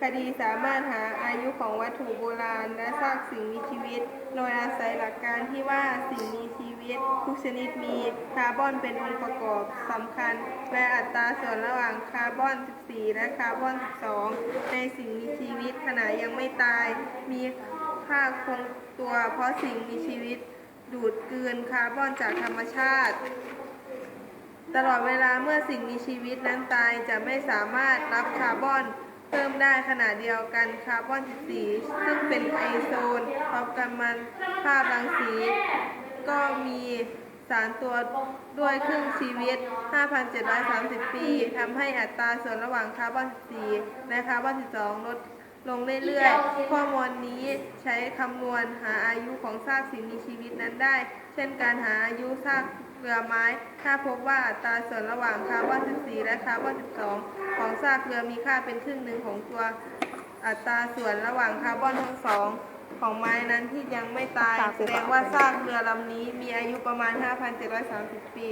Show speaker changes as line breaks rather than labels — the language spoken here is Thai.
คดีสามารถหาอายุของวัตถุโบราณและซากสิ่งมีชีวิต โดยอาศัยหลักการที่ว่าสิ่งมีชีวิต ทุกชนิดมีคาร์บอนเป็นองค์ประกอบสำคัญ และอัตราส่วนระหว่างคาร์บอน 14 และคาร์บอน 12 ในสิ่งมีชีวิตขณะยังไม่ตาย มีค่าคงตัวเพราะสิ่งมีชีวิต ดูดกลืนคาร์บอนจากธรรมชาติตลอดเวลาเมื่อสิ่งมีชีวิตนั้นตายจะไม่สามารถรับคาร์บอน เพิ่มได้ขณะเดียวกันคาร์บอน 14 ซึ่งเป็นไอโซนพร้อมกันมันภาพรังสี ก็มีสารตัวด้วยครึ่งชีวิต 5,730 ปี ทำให้อัตราส่วนระหว่างคาร์บอน 14 และคาร์บอน 12 ลดลงเรื่อยๆ ข้อมูลนี้ ใช้คำนวณหาอายุของซากสิ่งมีชีวิตนั้นได้ เช่นการหาอายุซากเรือไม้ ถ้าพบว่าอัตราส่วนระหว่างคาร์บอน14 และคาร์บอน12 ของซากเรือมีค่าเป็นครึ่งหนึ่งของตัวอัตราส่วนระหว่างคาร์บอนทั้งสองของไม้นั้นที่ยังไม่ตาย แสดงว่าซากเรือลำนี้มีอายุประมาณ 5,730 ปี